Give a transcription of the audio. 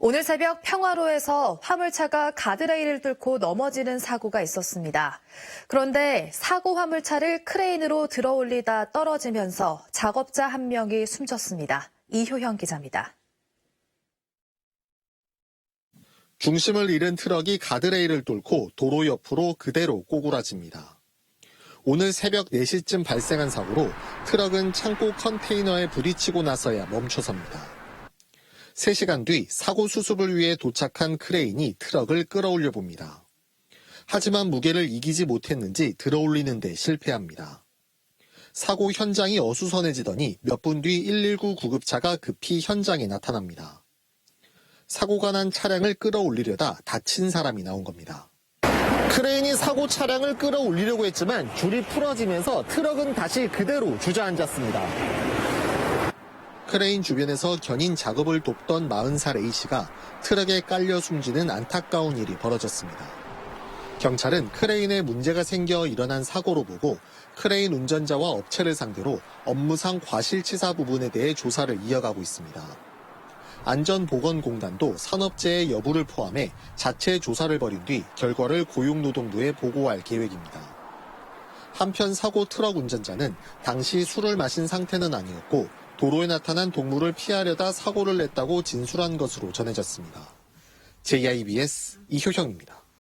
오늘 새벽 평화로에서 화물차가 가드레일을 뚫고 넘어지는 사고가 있었습니다. 그런데 사고 화물차를 크레인으로 들어 올리다 떨어지면서 작업자 한 명이 숨졌습니다. 이효형 기자입니다. 중심을 잃은 트럭이 가드레일을 뚫고 도로 옆으로 그대로 꼬꾸라집니다. 오늘 새벽 4시쯤 발생한 사고로 트럭은 창고 컨테이너에 부딪히고 나서야 멈춰섭니다. 3시간 뒤 사고 수습을 위해 도착한 크레인이 트럭을 끌어올려 봅니다. 하지만 무게를 이기지 못했는지 들어올리는 데 실패합니다. 사고 현장이 어수선해지더니 몇 분 뒤 119 구급차가 급히 현장에 나타납니다. 사고가 난 차량을 끌어올리려다 다친 사람이 나온 겁니다. 크레인이 사고 차량을 끌어올리려고 했지만 줄이 풀어지면서 트럭은 다시 그대로 주저앉았습니다. 크레인 주변에서 견인 작업을 돕던 40살 A씨가 트럭에 깔려 숨지는 안타까운 일이 벌어졌습니다. 경찰은 크레인에 문제가 생겨 일어난 사고로 보고 크레인 운전자와 업체를 상대로 업무상 과실치사 부분에 대해 조사를 이어가고 있습니다. 안전보건공단도 산업재해 여부를 포함해 자체 조사를 벌인 뒤 결과를 고용노동부에 보고할 계획입니다. 한편 사고 트럭 운전자는 당시 술을 마신 상태는 아니었고 도로에 나타난 동물을 피하려다 사고를 냈다고 진술한 것으로 전해졌습니다. JIBS 이효형입니다.